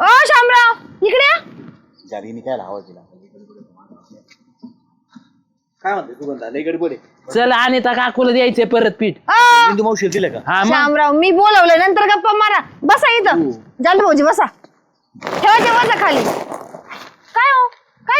ओ शामराव इकडे या. जारीने काय आवाज दिला काय म्हणते तू बंदा लय गडबड आहे. चल आणि त्या काकूला द्यायचंय परत पीठ. इंदू मावशी दिलं का? हा मग. शामराव मी बोलवलं नंतर गप्पा मारा. बसा इथं. जालू भाऊजी बसा. ठेवायचे बसा खाली. काय हो?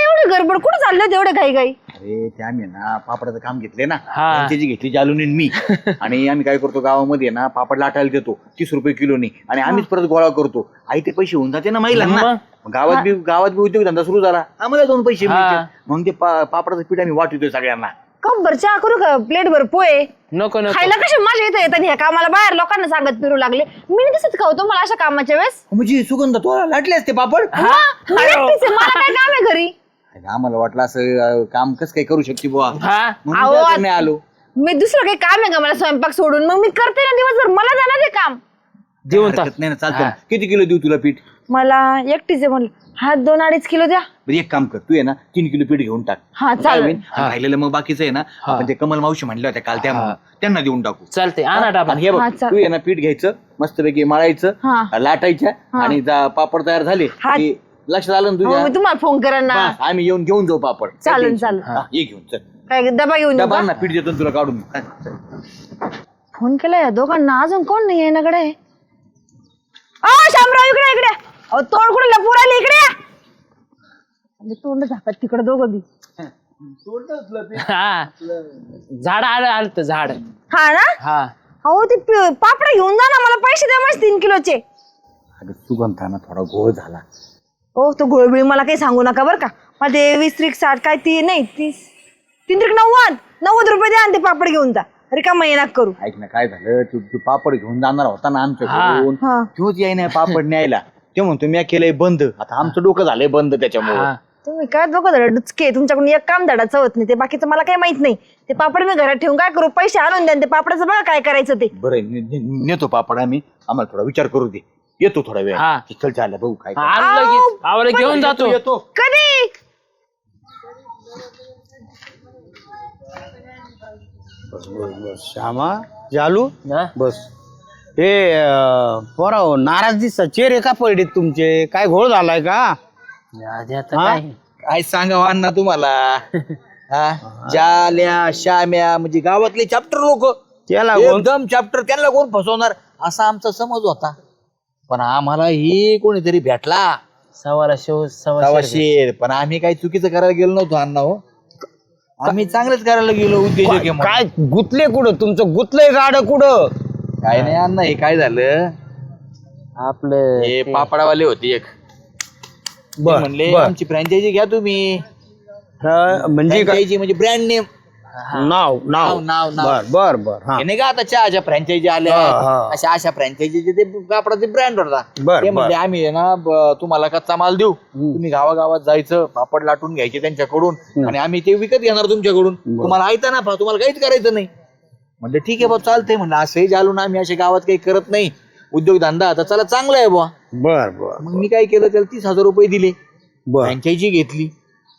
काय एवढी गडबड? कुठं चाललं एवढं घाई घाई? अरे ते आम्ही ना पापडाचं काम घेतले ना. हा. त्याची घेतली जालून मी. आणि आम्ही काय करतो गावामध्ये ना पापड लाटायला देतो तीस रुपये किलोनी. आणि आम्हीच परत गोळा करतो. आई ते पैसे होऊन जाते ना महिलांना. मग? मग गावात बी गावात बी उद्योगधंदा सुरू झाला. आम्हाला दोन पैसे हा. म्हणून ते पा- पापडाचं पीठ आम्ही वाटतोय सगळ्यांना. कप चहा करू का? प्लेट भर पोहे? नको नको. खायला कसे माझ्या इथं येतात ह्या कामाला बाहेर लोकांना सांगत फिरू लागले. मी नाही दिसत का हो तुम्हाला अशा कामाच्या वेळेस? म्हणजे सुगंध तो लाटले असते पापड? हा, मी एकटीच आहे, मला काय काम आहे घरी? अरे आम्हाला वाटलं असं अं, काम कसं काय करू शकते बुवा. हा? म्हणून अहो, काय नाही आलो. मी दुसरं काही काम आहे का मला स्वयंपाक सोडून? मग मी करते ना दिवसभर. मला जाणार ते काम. टाक हरकत नाही ना चालतं. किती किलो देऊ तुला पीठ? मला एकटीच म्हणलं. हा दोन अडीच किलो द्या. बरं एक काम कर. तू आहे ना तीन किलो पीठ घेऊन टाक. हा काय चालेल. होईल? राहिलेलं मग बाकीचं आहे ना आपण ते कमल मावशी म्हणल्या होत्या काल त्या त्यांना देऊन टाकू. चालते आणा डाबा आणि हे बघ चाल. तू आहे ना पीठ घ्यायचं मस्तपैकी मळायचं हा. लाटायच्या आणि जा- पापड तयार झाले हा. की लक्षात आलं ना हो तुझ्या मी तुम्हाला फोन करेन ना. बस, आम्ही येऊन घेऊन जाऊ पापड. चालेल tension? चालेल. हा, ये घेऊन चल. काय डबा घेऊन येऊ डबा का? ना पीठ देतो ना तुला काढून. हा, चल. फोन केला या दोघांना अजून कोण नाही आहे कडे अ शामराव इकडे इकडे. अहो तोंड कुठे लपूर आली इकडे या. आणि तोंड झाकत तिकडे दोघं बी. हा झाड आलं आलं तर झाड. हा ना? हा. अहो ते पापड घेऊन जा ना मला पैसे द्या माझे तीन किलोचे. अगं सुगंधाना थोडा घोळ झाला. ओ तो गोळबिळ मला काही सांगू नका बरं का. मला ते वीस त्रिक साठ काय ती नाही तीस. तीन त्रिक नव्वद. नव्वद रुपये द्या आणि ते पापड घेऊन जा. रिकामा येणार करू. ऐक ना काय झालं? तू तू पापड घेऊन जाणार होता ना आमच्याकडून. हा. तोच याय नाही पापड न्यायला. ते म्हणतो मी केलंय बंद. आता आमचं डोकं झालंय बंद त्याच्यामुळे. हा. तुम्ही काय दोघं धडा डुचके. तुमच्याकडून एक काम धडा चवत नाही. ते बाकीचं मला काही माहीत नाही. ते पापड मी घरात ठेवून काय करू? पैसे आणून द्या आणि ते पापडाचं बघा काय करायचं ते. बरं ने- ने- नेतो पापड आम्ही. आम्हाला थोडा विचार करू दे. येतो थोडा वेळ. हा. चल चाललं भाऊ काय हा, आलं लगेच. आवडे घेऊन जातो. येतो. कधी? बस बस बस. श्यामा जालू हा? बस. हे पोरा नाराज दिसता चेहरे का पडलेत तुमचे? काय घोळ झालाय का? आधी आता हा? काय? काय सांगावं अण्णा तुम्हाला? हा? जाल्या श्याम्या म्हणजे गावातले चॅप्टर लोक. त्याला कोण- एकदम चॅप्टर त्यांना कोण फसवणार? असा आमचा समज होता. पण आम्हाला ही कोणीतरी भेटला. सवाला. शेर पण आम्ही काही चुकीचं करायला गेलो नव्हतो अण्णा हो. आम्ही चांगलंच करायला गेलो उद्योजक आहे म्हणून. काय गुतले कुठं? तुमचं गुतलंय गाड कुठं? काय नाही अण्णा हे काय झालं? आपलं हे पापडावाले होते एक. ते बर म्हणले बर. आमची फ्रँचायझी घ्या तुम्ही. हा, म्हणजे काय फ्रँचायझी म्हणजे ब्रँड नेम नाव नाव. नाव, नाव. बर बर बर हा. हे नाही का आता चहाच्या फ्रँचायझी आल्या. हा, हा. अशा अशा फ्रँचायझीचे ते कापडाचे ब्रँड होता. बर, ते म्हणजे बर. आम्ही आहे ना ब- तुम्हाला कच्चा माल देऊ. तुम्ही गावागावात जायचं पापड लाटून घ्यायचे त्यांच्याकडून. आणि आम्ही ते विकत घेणार तुमच्याकडून. तुम्हाला ऐकता ना तुम्हाला काहीच करायचं नाही. म्हणजे ठीक आहे बा चालतंय. म्हणलं असंही जालून आम्ही अशा गावात काही करत नाही. उद्योगधंदा आता चला चांगला आहे बुवा. बर बर मग मी काय केलं त्याला तीस हजार रुपये दिले. बर. फ्रँचायझी घेतली.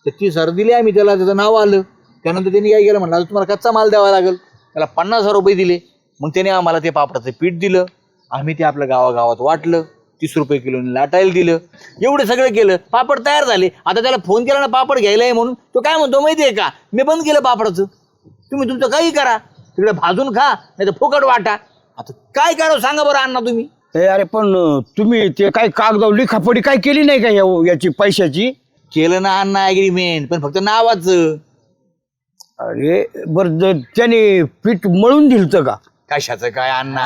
तर तीस हजार दिले आम्ही त्याला त्याचं नाव आलं. त्यानंतर त्यांनी काय केलं म्हणलं आता तुम्हाला कच्चा माल द्यावा लागेल. त्याला पन्नास हजार रुपये दिले. मग त्याने आम्हाला ते पापडाचं पीठ दिलं. आम्ही ते आपल्या गावागावात वाटलं. तीस रुपये किलोने लाटायला दिलं. एवढं सगळं केलं. पापड तयार झाले. आता त्याला फोन केला ना पापड घ्यायला आहे म्हणून. तो काय म्हणतो माहितीये का? मी बंद केलं पापडाचं. तुम्ही तुमचं काही करा. तिकडे भाजून खा नाही तर फुकट वाटा. आता काय करावं सांगा बरं अण्णा तुम्ही. अरे पण तुम्ही ते काय कागद लिखापडी काय केली नाही का या- याची पैशाची? केलं ना अण्णा अग्रीमेंट पण फक्त नावाचं. अरे बर त्याने पीठ मळून दिलतं का? कशाचं काय अण्णा?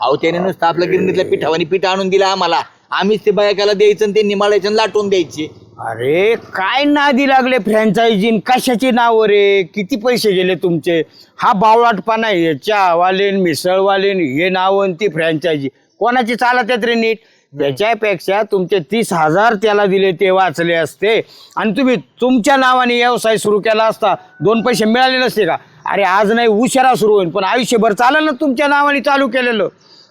अहो त्याने नुसतं आपल्या गिरणीतल्या पिठावानी पीठ आणून दिलं आम्हाला. आम्हीच ते बायकाला द्यायचं आणि त्यांनी मळायचं आणि लाटून द्यायचे. अरे काय नादी लागले फ्रँचायझी कशाची नाव रे? किती पैसे गेले तुमचे? हा बावळाटपणा आहे चहावालेन मिसळवालेन हे नाव आणि ती फ्रँचायझी कोणाची चालत आहेत रे नीट? त्याच्यापेक्षा तुमचे तीस हजार त्याला दिले ते वाचले असते. आणि तुम्ही तुमच्या नावाने व्यवसाय सुरू केला असता दोन पैसे मिळाले नसते का? अरे आज नाही उशिरा सुरू होईल पण आयुष्यभर चालेल ना तुमच्या नावाने चालू केलेलं?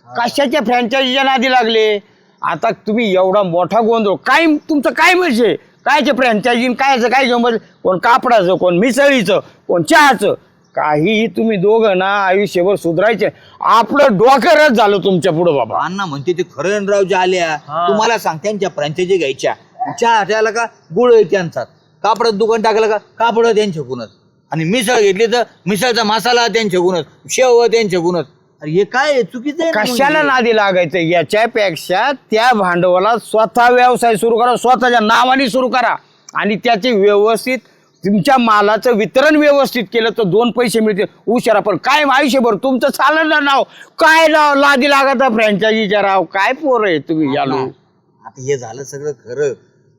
कशाच्या फ्रँचायझीच्या नादी लागले? आता तुम्ही एवढा मोठा गोंधळ काय तुमचं काय म्हणजे? कायचे फ्रँचायझी कायचं काय घेऊन बसले कोण कापडाचं कोण मिसळीचं कोण चहाचं? काहीही तुम्ही दोघं ना आयुष्यभर सुधरायचे आपलं डोक्यारच झालं तुमच्या पुढं बाबा. अण्णा म्हणते ते खरं राव ज्या आल्या तुम्हाला सांग त्यांच्या फ्रँचायझी घ्यायच्या. चहा त्याला का? गुळ आहे त्यांचाच कापडात दुकान टाकलं का? कापड त्यांच्याकडूनच. आणि मिसळ घेतली तर मिसळचा मसाला त्यांच्याकडूनच शेव त्यांच्याकडूनच. अरे हे काय आहे? चुकीचं आहे ना कशाला म्हणजे. नादी लागायचं? याच्यापेक्षा त्या भांडवलात स्वतः व्यवसाय सुरू करा स्वतःच्या नावाने सुरू करा. आणि त्याचे व्यवस्थित तुमच्या मालाचं वितरण व्यवस्थित केलं तर दोन पैसे मिळतील. उशिरा पण काय आयुष्यभर तुमचं चाललं ना नाव? काय नाव लादी लागत फ्रँचायझीच्या राव? काय पोर आहे तुम्ही यालो आता हे झालं सगळं खरं.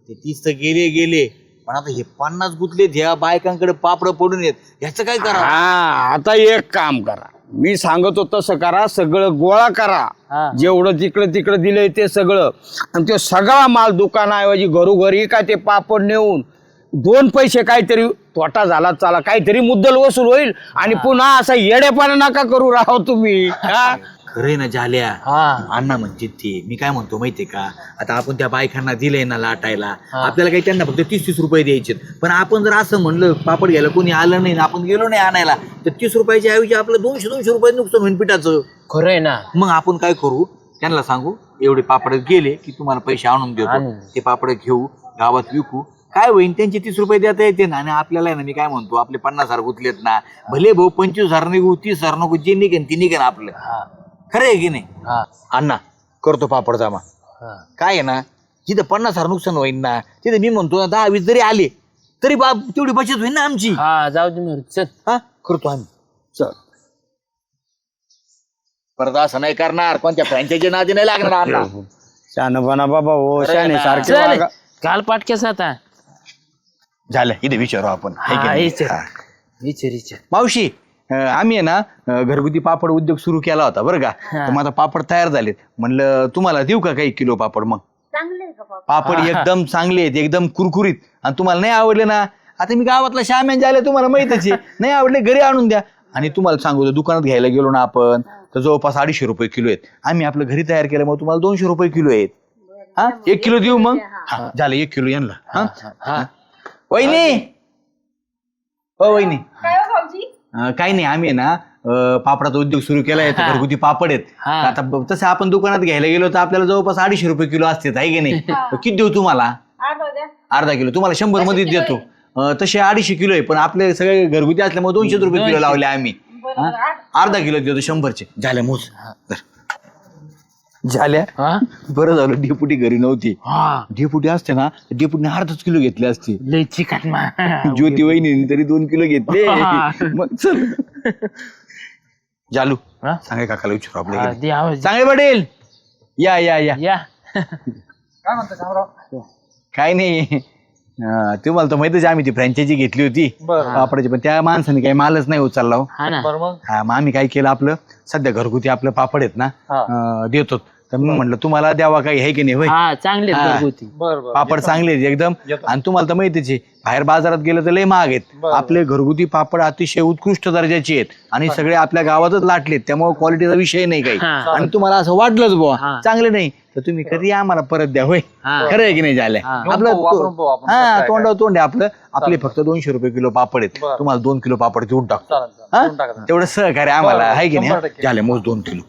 ते तीस तर गेले गेले. पण आता हे पन्नास गुतलेत ह्या बायकांकडे पापड पडून येत. ह्याचं काय करा? हा आता एक काम करा. मी सांगतो तसं करा सगळं गोळा करा. हा. जेवढं तिकडं तिकडं दिलंय ते सगळं. आणि ते सगळा माल दुकानाऐवजी घरोघरी काय ते पापड नेऊन दोन पैसे काहीतरी तोटा झाला चाला काहीतरी मुद्दल वसूल होईल आणि पुन्हा असा येडेपणा नका करू राहो तुम्ही. हा? खरंय ना झाल्या. अण्णा म्हणते ते. मी काय म्हणतो माहितीये का? आता आपण त्या बायकांना दिलंय ना लाटायला. आपल्याला काही त्यांना फक्त तीस तीस रुपये द्यायचे पण आपण जर असं म्हणलं पापड घ्यायला कोणी आलं नाही आपण गेलो नाही आणायला तर तीस रुपयाच्या ऐवजी आपलं दोनशे दोनशे रुपये नुकसान होईल पिठाचं. खरं आहे ना. मग आपण काय करू? त्यांना सांगू एवढे पापड गेले की तुम्हाला पैसे आणून देतो. आणून. ते पापड घेऊ गावात विकू काय होईन? त्यांचे तीस रुपये देता येते ना. आणि आपल्याला आहे ना मी काय म्हणतो आपले पन्नास हजार गुतलेत ना. भले भाऊ पंचवीस हजार निघू तीस हजार नको जे निघेन ती निघेन आपलं. हा. खरं आहे की नाही? हा. अण्णा करतो पापड जमा. हा. काय आहे ना जिथं पन्नास हजार नुकसान होईल ना तिथे मी म्हणतो ना दहा वीस जरी आले तरी बाप तेवढी बचत होईल ना आमची. हा जाऊ दे चल. हा? करतो आम्ही. चल. परत असं नाही करणार कोणत्या फ्रँचायची नादी नाही लागणार अण्णा. शहाणपणा बाबा हो शाने ना. सारखे. काल पाटकेस आता. झालं. इथे विचारू आपण. हाय की हा, नाही? विचार. हा. विचार विचार. मावशी अं, आम्ही आहे ना अं, घरगुती पापड उद्योग सुरू केला होता बरं का? तर आता पापड तयार झालेत. म्हणलं तुम्हाला देऊ का काही किलो पापड मग? पापड? एकदम चांगले आहेत एकदम कुरकुरीत. आणि तुम्हाला नाही आवडले ना? आता मी गावातला श्याम्यान झाले तुम्हाला माहितच आहे. नाही आवडले घरी आणून द्या. आणि तुम्हाला सांगू दुकानात घ्यायला गेलो ना आपण तर जवळपास अडीचशे रुपये किलो आहेत. आम्ही आपलं घरी तयार केलं मग तुम्हाला दोनशे रुपये किलो आहेत. हा? एक किलो देऊ मग? हा. झालं एक किलो यांना. हा. हा? वहिनी! हो वहिनी. अं, काही नाही आम्ही आहे ना अं, पापडाचा उद्योग सुरू केलाय तर घरगुती पापड आहेत. हा. आता ब- तसं आपण दुकानात घ्यायला गेलो तर आपल्याला जवळपास अडीचशे रुपये किलो असते आहे की नाही? तर किती देऊ तुम्हाला? अर्धा किलो. तुम्हाला शंभरमध्ये देतो. अं, तसे अडीचशे किलो आहे पण आपले सगळे घरगुती असल्यामुळे दोनशे रुपये किलो लावले आम्ही. हा? अर्धा किलो देतो शंभरचे. झाल्या मोज. धर. झाल्या. हा? बरं झालं डेपुटी घरी नव्हती. हा. डेपुटी असते ना डेपुटीने अर्धाच किलो घेतले असते. लय चिकट मा ज्योती वहिनी तरी दोन किलो घेतले. मग चल. जालू हा? सांगा काकाला विचारू हा, दे आवाज चांगले पडेल या या या. या. काय नाही. अं, तुम्हाला तर माहितच आहे, आम्ही ती फ्रँचायझी घेतली होती. पापडाची पण त्या माणसाने काही मालच नाही उचलला हो. हा ना. हा मग आम्ही काय केलं आपलं? सध्या घरगुती आपलं पापड आहेत ना अं, देतो. तर मग म्हटलं तुम्हाला द्यावा काही आहे की नाही? होय. हा चांगले हा. घरगुती पापड चांगले आहेत एकदम. आणि तुम्हाला तर माहितीच आहे बाहेर बाजारात गेलं तर लय महाग आहेत. आपले घरगुती पापड अतिशय उत्कृष्ट दर्जाचे आहेत. आणि सगळे आपल्या गावातच लाटलेत त्यामुळे क्वालिटीचा विषय नाही काही. हा. आणि तुम्हाला असं वाटलंच बुवा हा. चांगले नाही. तर तुम्ही कधी आम्हाला परत द्या होय. हा. खरं आहे की नाही झालं हा. आपलं हा तोंडावर तोंड आहे आपलं. आपले फक्त दोनशे रुपये किलो पापड आहेत. तुम्हाला दोन किलो पापड देऊन टाकतो. हा? तेवढं सहकार्य आम्हाला आहे की नाही? झाले मोज दोन किलो.